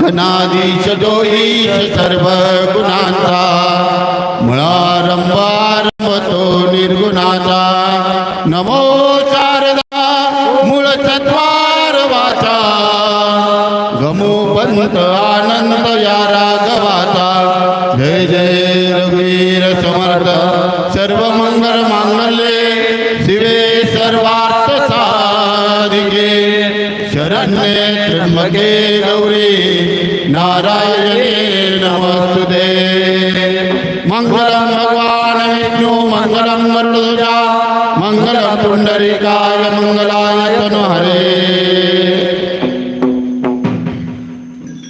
ઘનાધીશ જોઈશ સર્વ ગુણાતા. મળારંભારંભ તો નિર્ગુણાતા. નમો मंगलम गरुडध्वजा मंगलम पुंडरीकाय मंगलाय तनुहरे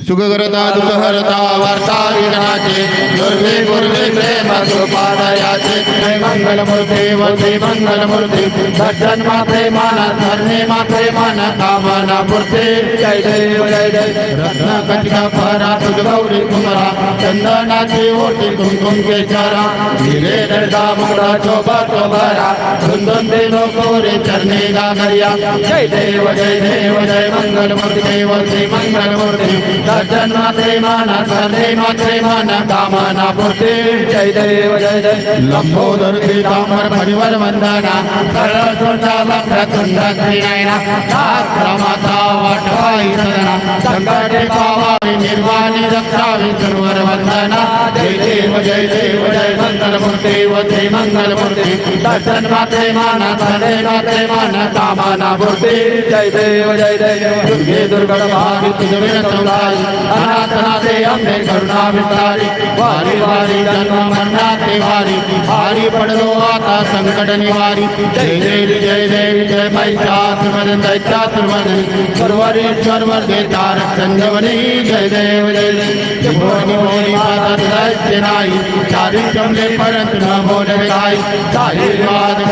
सुखकरता दुःखहरता वार्ता विघ्नाचे दुर्गे गुर्वे सर्वोपादयाचे मंगलमूर्ती वती मंगलमूर्ती सज्जन माथे माना धरणी माथे माना कामना पूर्ती जय देव जय देव रत्न कटिका फरा गौरी कुमरा चंदनाची ओटी कुमकुम के चारा दिले दर्दा मुरा चोबा चोबरा वृंदन देव गौरे चरणे गागरिया जय देव जय देव जय मंगल देव श्री मंगल मूर्ती सज्जना प्रेमाना सर्वेमा प्रेमाना कामाना पूर्ती जय देव जय जय लंबोदर पीतांबर परिवर वंदना सरस्वता वक्रतुंड श्रीनयना शास्त्रमाता वाटवाई सदना संकटे पावावी निर्वाणी रक्षावी सर्वर वंदना जय देव जय देव जय मंगल मूर्ती व श्री मंगल मूर्ती सज्जना मात्रे मान धरणे मात्रे मान कामना मूर्ती जय देव, जय जय दुर्गे दुर्गण भागी तुझे चौलाई अनाथनाथे अंबे करुणा विस्तारी। वारी वारी जन्म मरणाते वारी भारी पडलो आता संकट निवारी। जय देवी जय देवी, जय महिषासुरमर्दन दैत्यासुरमर्दन सर्वरेश्वर वर्धे तारक संजवनी जय देव जय देव। भोनी भोनी माता दैत्य नाही चारी चमले परंतु न बोलवे काही चारी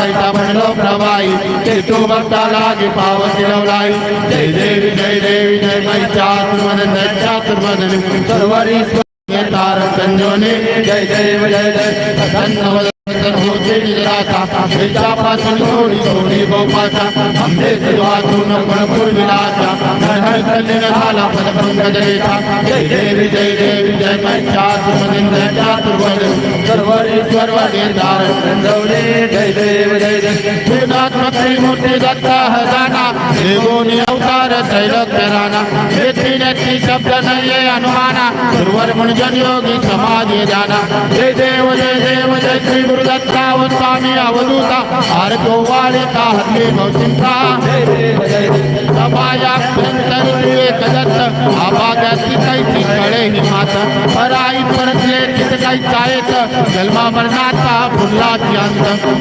वाद कैसा पडलो प्रवाही केतू भक्ता लागे पावती लवलाई जय देवी जय देवी जय महिषासुरमर्दन दैत्यासुरमर्दन सर्वरेश्वर तारक संजोने जय जय जय जय धन्यवाद होते निराशा पासून थोडी थोडी गोपाचा आंबे तुझ्यातून भरपूर विलासा हर कल्याण झाला पद पंकज रेखा जय देवी जय देवी जय पंचातुर्मदिन जय चातुर्वदन सर्वरेश्वर वडे दार संजवले जय देव जय जय त्रिनात्मक त्रिमूर्ती दत्ता हजाना देवोनी अवतार त्रैलोक्य राणा नेत्री नेत्री शब्द नये अनुमाना। गुरुवर मुनिजन योगी समाधी जाना। जय देव जय देव, जय श्री गुरुदत्ता व स्वामी अवधूता। हार गोवाळिता हल्ली भौसिंता सभाया नंतर तू एक दत्त। आभाग्याची कैची कळे ही मात। पराई परतले चायत जन्मा मरणाचा फुलला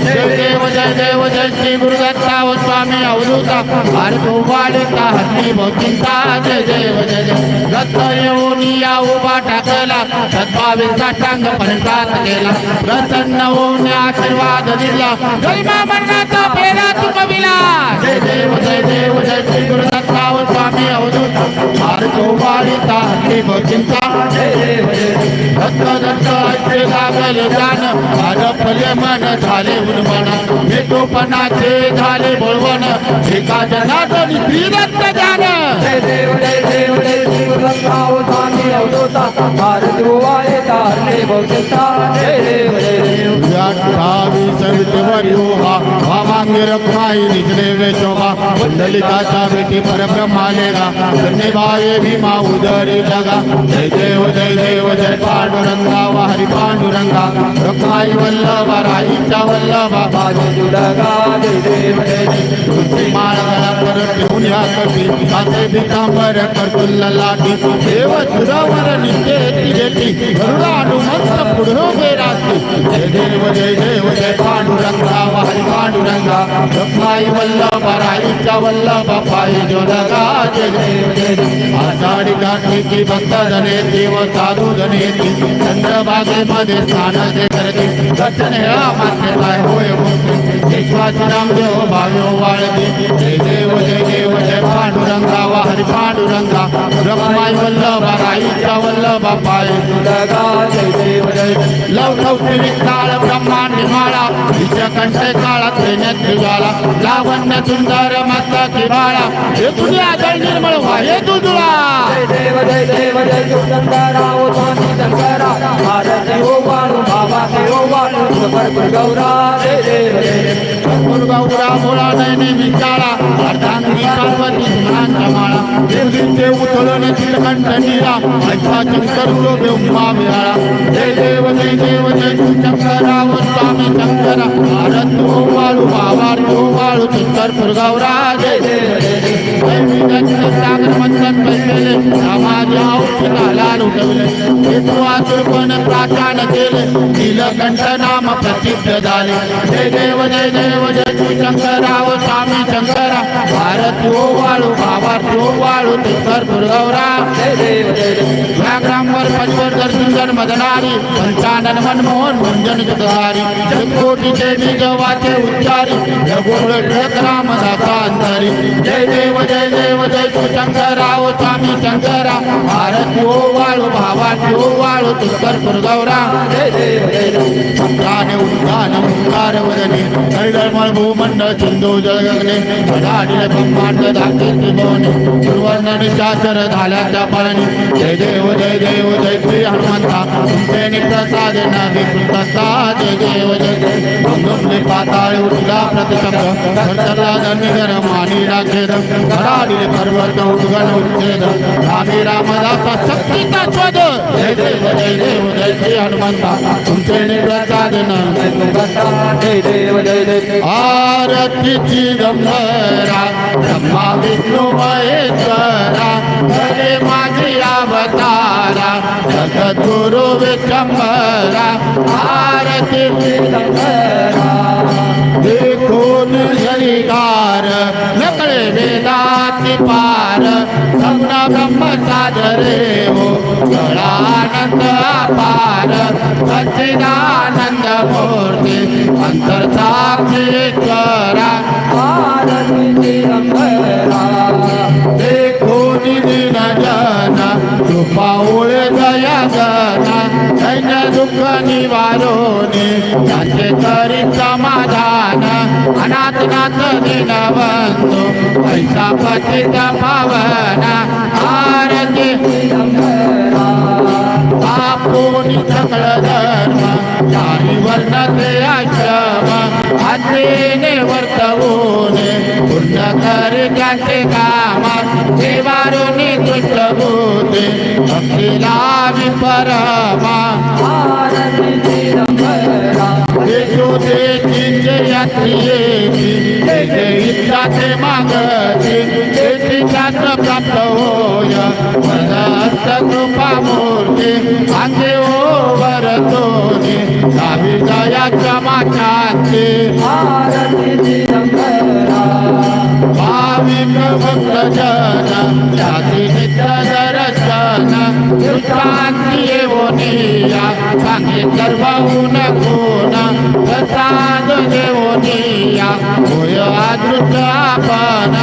जय देव जय देव जय श्री गुरुदत्ता व स्वामी अवधूता। हार गोवाळिता हल्ली भौसिंता जय देव, जय जय दत्त येऊन या उभा टाकला सद्भावेचा टांग पणतात गेला प्रसन्न होऊन आशीर्वाद दिला। जन्मा मरणाचा पेरा तू कविला जय देव जय देव, जय श्री गुरु दत्ताव स्वामी अवधूत। हार गोवाळिता हल्ली भचिंता जय देव, जय. दत्त आमचं लागल जाण आजपले मन झाले उन्मन. हेतोपणाचे झाले बोलवण एका जनात नितीरत्न ज्ञान देव देव देव देव देव देव देव देव देव देव अठ्ठावी सवितेवर योगा भावांगे रखमाई निचले वे शोभा परब्रह्मालेगा धन्य भीमा उदरी जगा जय देव जय देव जय पांडुरंगा व हरी पांडुरंगा रखमाई वल्लभ राईच्या वल्लभा बाजे जुडगा जय देव जय देव तुझी माळ गळा परत घेऊन या कटी हाते पितांबर करतुल्ल लाटी देव सुरावर नित्य गरुडा పాడునంత పుడుహోగే రాత్రి. జయ దేవ జయ దేవ జయ పాండురంగా హరి పాండురంగా బ్రహ్మ साई वल्लभ राईचा वल्लभ पायी जोडगा आषाढी काठीची भक्त जने देव साधू जने चंद्रबागेमध्ये स्थान ते करते दक्षिणेला मान्यता होय विश्वाची रामदेव भाव्यो वाळते जय देव जय देव जय पांडुरंगा वा हरि पांडुरंगा रमाई वल्लभ राईचा वल्लभ पायी जोडगा जय देव जय लव लव विकाळ ब्रह्मांड माळा हिच्या कंठ काळात देण्यात झाला लावण्य सुंदर मस्त किबाळा हे तुझ्या जळ निर्मळ व्हा. हे तुझुळा देव जय देव जय ओ स्वामी शंकरा. आरती ओ बाळू बाबा देव बाळू भरपूर गौरा. जय देव जय देव. गुरुगौरा मुळा नयने विचारा. अर्धांगी पार्वती स्मरांच्या माळा देवजींचे उतळण चिलकंठ नीरा. ऐसा शंकर उमा विहाळा जय देव जय देव जय शंकरा. स्वामी शंकरा. भारत तो वाळू बाबा तो वाळू. शंकर गुरुगौरा जय जय सागर मंथन बैठले रामाजी औषधाला लुटवले हेतू आतुरपण प्राचान केले नीलकंठ नाम प्रसिद्ध झाले जय देव जय देव, जय तू शंकरा व स्वामी शंकरा। भारत ओ वाळू बाबा तो वाळू जय देव व्याग्रामवर पंचवर दर्शन मदनारी, पंचानन मनमोहन मंजन जगधारी कोटीचे निज वाचे उच्चारी जगोळ ठक रामदासा अंतरी जय देव जय देव जय तू शंकराव स्वामी शंकरा भारत ओ वाळू भावा ओ वाळू तुकर दुर्गौरा। जय देव जय देव। उद्गान ओंकार वदने हरिधर्मळ भूमंडळ सिंधू जळगगने भडाडील ब्रह्मांड धाके त्रिभुवने सुवर्ण निशाचर झाल्याच्या पळणी। जय देव जय देव जय श्री हनुमंता। तुमचे प्रसाद नावे प्रसाद जय देव जय जय पाताळ उठला प्रतिशब्द धरतला धनिगर मानीला खेद भडाडील पर्वत उद्गण उच्छेद रामी रामदासा शक्तीचा शोध जय देव जय देव जय श्री हनुमंता तुमचे निप्रसाद नावे जय देव जय देव आरतीची गंभरा ब्रह्मा विष्णू महेश्वरा हरे माझी अवतारा जगद्गुरु विचंबरा आरतीची दोन शनिकार नकळे वेदाती पार समना ब्रह्म सादरे हो जळानंद पार सच्चिदानंद मूर्ती अंतरसाक्षी करा भारती अंतरा दिन जन कृपाऊळ दया गना दैन्य दुःख निवारोने त्याचे तरी समाधान अनाथ नाथ दिनवंतो पैसा पतित पावना आरती आपोनी सकळ धर्म चारी वर्ण ते आश्रम आत्मेने वर्तवून पूर्ण कर ज्याचे का भूते अखिला विपरमा यशोदेची जयत्रियेची जे इच्छा ते मागची ते तिच्याच प्राप्त होय। मनस्त कृपा मूर्ती आंगे ओवर दोन्ही दया क्षमा ख्याती येवोनिया सांगे सर्वहून गुण प्रसाद देवोनिया होय अदृत आपण.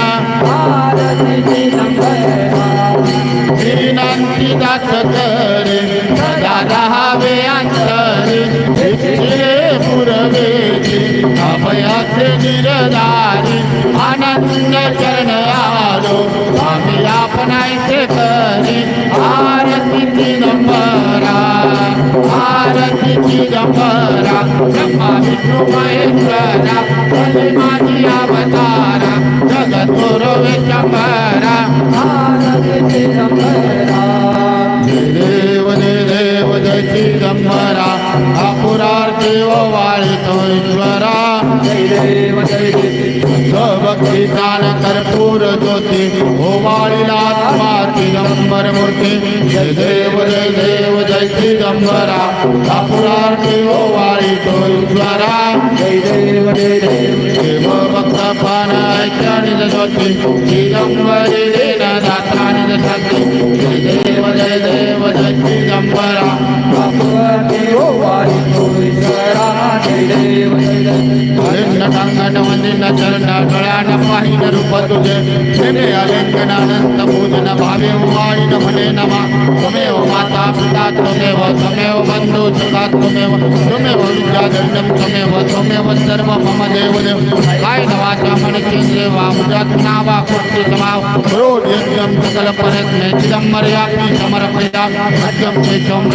विनंती दास करे सदा रहावे अंतरे इच्छे पुरवेची अभयाचे निरदारी आनंद चरण आलो. आम्ही आपणायचे करी आरती नंबर आरतीची गंभरा ब्रह्मा, विष्णू, महेश्वरा भले माझी अवतारा जगद्गुरु विचंबरा। आरती रंगरा देव देव, जय चिदंबरा अपुरार्थे ओ वाळितो ईश्वरा। देव देव दान कर्पूर ज्योती ओ वाळीला आत्मा चिदंबर मूर्ती। जय देव, जय ಶ್ರೀಗಂಬರ ಅಪುರಾರ್ತಿಯೋ ವಾರಿತೋ ಈಶ್ವರ ಜೈ ಜೈ ವಡೆ ಶಿವ ಭಕ್ತ ಪಾನಾಯ್ತಾನಿದ ಸೊತ್ತಿ ಶ್ರೀಗಂಬರಿ ದೇನ ದಾತಾನಿದ ಸತ್ತಿ ಜೈ ದೇವ ಜಯ ದೇವ ಜಯ ಶ್ರೀಗಂಬರ देव देव ओ देव देव टांगण वंदिन चरण गळ्यान पाहिन रूप तुझे प्रेमे आलिंगनानंद पूजन भावे उमाईन म्हणे नमा त्वमेव माता पिता त्वमेव त्वमेव बंधू सखा त्वमेव त्वमेव विद्याधर्यं त्वमेव त्वमेव सर्व मम देवदेव काय नवाचा मनचेंद्रे वा मुजात नावा कुर्ती समाव रोड यज्ञम सकल परत्ने चिदंबरयापि समर्पया सत्यम केशवम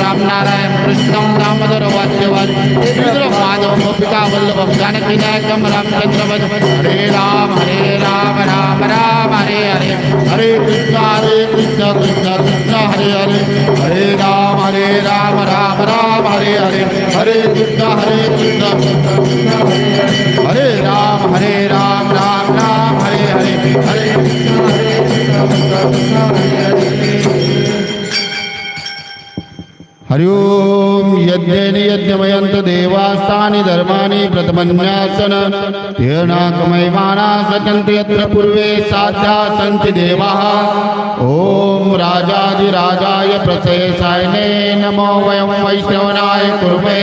राम नारायण कृष्णम दामोदर वाद्यवाद रुद्र माधव गोपिका वल्लभ जानकी नायकम रामचंद्र वद हरे राम हरे राम राम राम हरे हरे हरे कृष्ण हरे कृष्ण कृष्ण कृष्ण हरे हरे हरे राम हरे राम राम राम हरे हरे हरे कृष्ण हरे कृष्ण कृष्ण कृष्ण हरे हरे हरे राम हरे राम राम राम हरे हरे हरे कृष्ण हरे कृष्ण कृष्ण कृष्ण हरे हरे हरि ओम यज्ञेनि यज्ञमयन्त देवास्तानि धर्माणि प्रथमन्यासन। तेनाकमयमाना सचन्ति यत्र पूर्वे साध्या सन्ति देवाः। ॐ राजाधिराजाय प्रशयसायने नमो वयं वैष्णवनाय कुर्मे।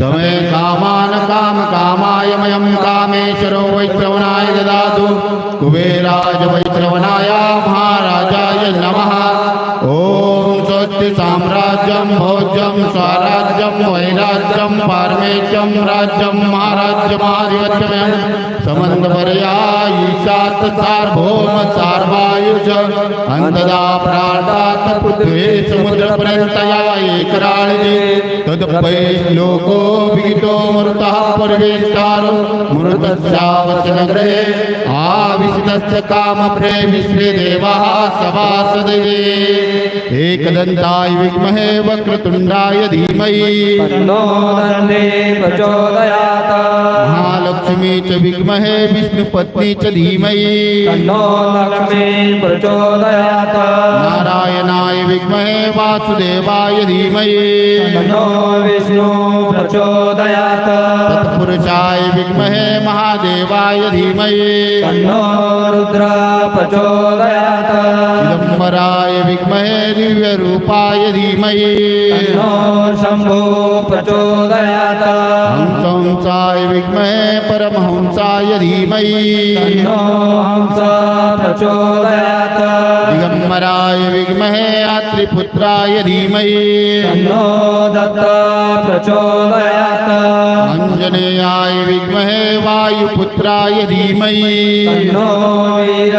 समे कामान् कामकामाय मयं कामेश्वरो वैष्णवनाय ददातु कुबेराज भोज्यं वैराज्यम वैराज्यं राज्यम महाराज्यम महाराज्यमाधिपत्यमयं समन्तपर्या ईशात सार्वभौम सार्वायुज। अंतदा प्राणात् पृथ्वी समुद्रपर्यन्तया एकराळिजे। तदपै श्लोको विहितो मरुतः परिवेष्टारो। मृतस्यावसनगरे आविशितस्य कामप्रेमिश्रे देवाः सभासदये। एकदन्ताय विद्महे वक्रतुण्डाय धीमहि। तन्नो दन्ते प्रचोदयात्। महालक्ष्मी च विद्महे विष्णुपत्नी च धीमहि। तन्नो लक्ष्मी प्रचोदयात्। नारायणाय विद्महे वासुदेवाय धीमहि। तन्नो विष्णु प्रचोदयात्। तत्पुरुषाय विद्महे महादेवाय धीमहि। तन्नो रुद्र प्रचोदयात्। चिदम्बराय विद्महे दिव्यरूपाय धीमहि। तन्नो शम्भो प्रचोदयात्। हंसंसाय विद्महे परमहंसाय धीमहि। हंस प्रचोदयात् दिगम्बराय विद्महे अत्रिपुत्राय धीमहि। तन्नो दत्त प्रचोदयात् विद्महे वायुपुत्राय धीमहि। तन्नो वीर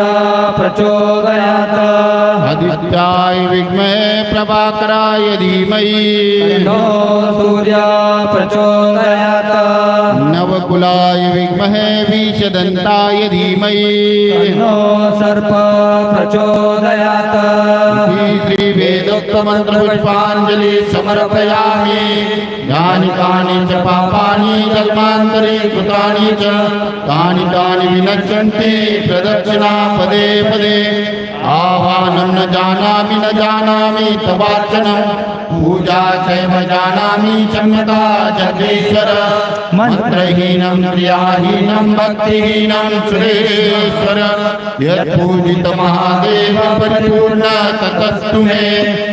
प्रचोदयात् आदित्याय विद्महे प्रभाकराय धीमहि। तन्नो सूर्य प्रचोदयात्। नवकुलाय विद्महे विषदन्ताय धीमहि। सर्प प्रचोदयात्। श्रीवेदोक्तमन्त्रपुष्पाञ्जलि समर्पयामि। यानि कानि च पापानि जन्मान्तरे, कृतानि च तानि तानि विनश्यन्ति प्रदक्षिणा पदे। पदे आह्वानं न जानामि न जानामि तवार्चनं। पूजा चैव जानामि क्षम्यता जगदीश्वर। मन्त्रहीनं, क्रियाहीनं, भक्तिहीनं सुरेश्वर। यत्पूजित महादेव परिपूर्ण ततस्तु मे।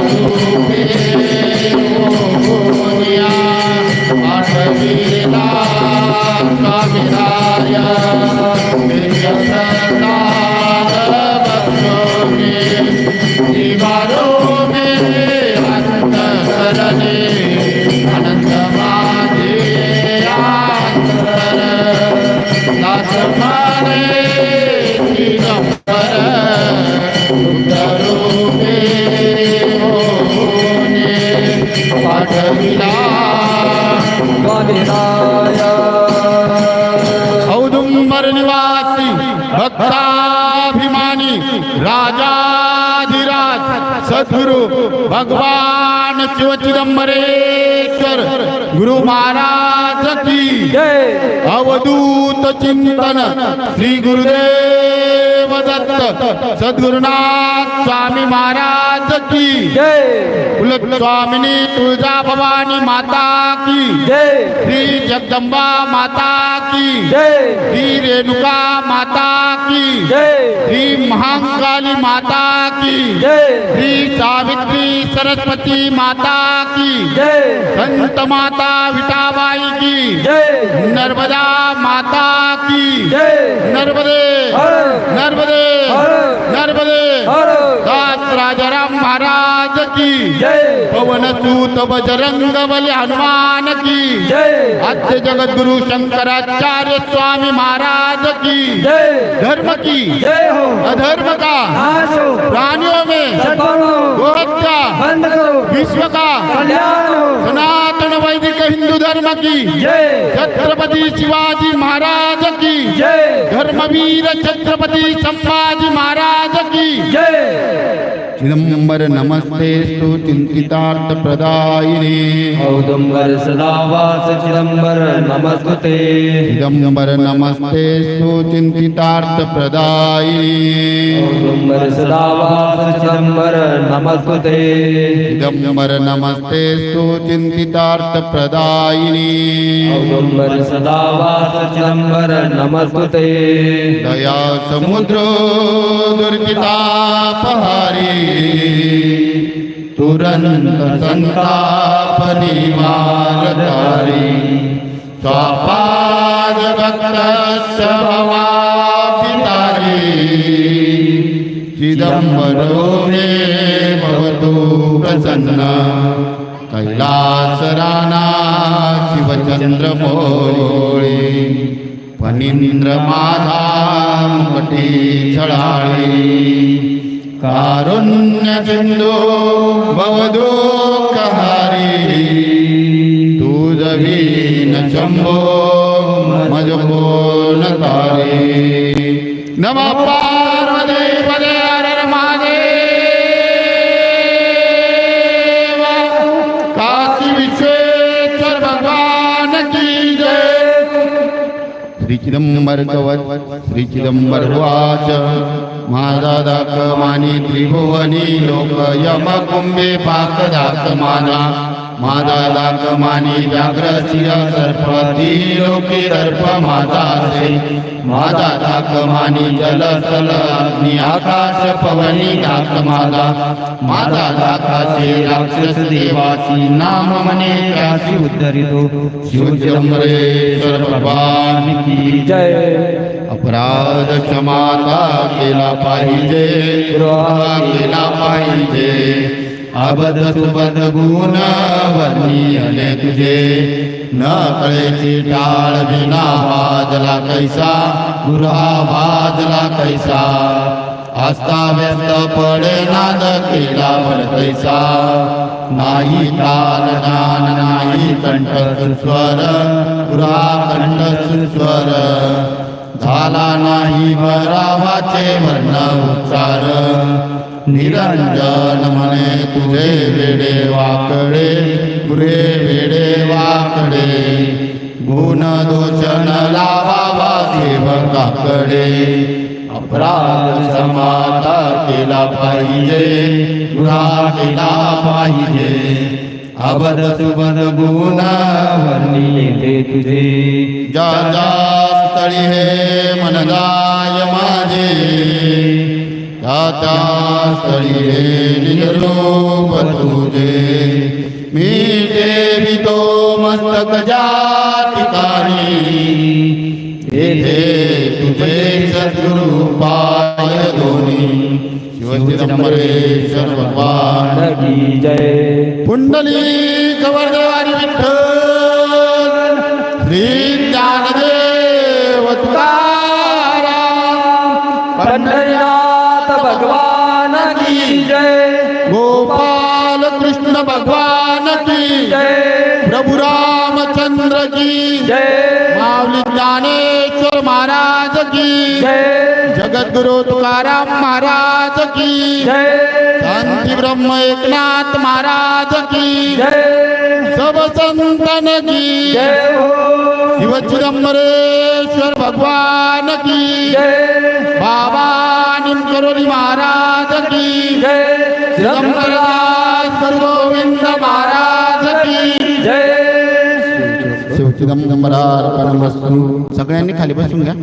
भक्ताभिमानी राजाधिराज सद्गुरु भगवान शिव चिदंबरेश्वर गुरु महाराज की अवधूत चिंतन श्री गुरुदेव दत्त सद्गुरुनाथ स्वामी महाराज की। कुलत स्वामिनी तुलजा भवानी माता की। जय। श्री जगदम्बा माता की। जय। श्री रेणुका माता की। जय। श्री महाकाली माता की। जय। श्री सावित्री सरस्वती माता की। जय। संत माता विठाबाई की। जय। नर्मदा माता की। जय। नर्मदे। नर्मदे। হর হর राजाराम महाराज की। जय। पवन सूत बजरंग बली हनुमान की। जय। आद्य जगत गुरु शंकराचार्य स्वामी महाराज की। जय। धर्म की। जय हो। अधर्म का। नाश हो। प्राणियों में। विश्व का। कल्याण हो। सनातन वैदिक हिंदू धर्म की। जय। छत्रपति शिवाजी महाराज की। जय। धर्मवीर छत्रपति संभाजी महाराज की। जय। चिदंबर नमस्ते स्तु चिंतितार्थ प्रदायिने औदुंबर सदावास चिदंबर नमस्ते चिदंबर नमस्ते स्तु चिंतितार्थ प्रदायिने औदुंबर सदावास चिदंबर नमस्ते चिदंबर नमस्ते स्तु चिंतितार्थ प्रदायिने औदुंबर सदावास चिदंबर नमस्ते दया समुद्र दुर्गितापहारी तुरन्त परिवारे स्वापादभक्तस्य भवापितारे मे भवतु प्रसन्न। कैलासराना राणा शिवचन्द्रमोयो पनीन्द्र माधा कारुण्य सिंधू भवदुःखहारी तुझवीन शंभो मजबोन तारे नम पार्वती पदे हर हर महादेव काशी विश्वेश्वर भगवान की जय श्री चिदंबर कवच श्री चिदंबर वाच माझा दाकमानी त्रिभुवनी लोक यमकुंभे पाक दाकमाना माझा दाक मानी व्याघ्र शिर सर्प ती लोके दर्प माझा से माझा दाक मानी जल स्थल अग्नी आकाश पवनी दाक माझा माझा दाकाचे राक्षस देवाची नाम मने त्यासी उद्धरितो। शिवचंद्रेश्वर भगवान की जय। अपराध क्षमाता केला पाहिजे केला पाहिजे। अबद सुबद गुण वर्णीयले तुझे। न कळेची टाळ विना वाजला कैसा गुरा वाजला कैसा। आस्ता व्यस्त पडे नाद केला बळ कैसा। नाही ताल ज्ञान नाही कंठ सुस्वर गुरा कंठ सुस्वर। झाला नाही बरावाचे वर्ण उच्चार। निरंजन म्हणे तुझे वेडे वाकडे पुरे वेडे वाकडे. गुण दोषण लावावा सेवकाकडे. अपराध समाता केला पाहिजे गुन्हा केला पाहिजे. अबद सुबद गुण ते तुझे. जा जा स्थळी हे मन गाय माझे त्या त्या स्थळी हे निजरूप तुझे मी देवितो मस्तक ज्या ठिकाणी तुझे सद्गुरु पाय दोन्ही शिवचिदंबरेश्वर की जय। पुंडली कवरदेवारी विठ्ठल। प्रभु रामचंद्र की। जय। माऊली ज्ञानेश्वर महाराज की। जय। जगद्गुरु तुकाराम महाराज की। जय। शांती ब्रह्म एकनाथ महाराज की। जय। सब संतन की। जय हो। शिव चिदंबरेश्वर भगवान की। जय। बाबा निमकरोली महाराज की। जय। गोविंद महाराज दिगंबरार्पणमस्तू सगळ्यांनी खाली बसून घ्या.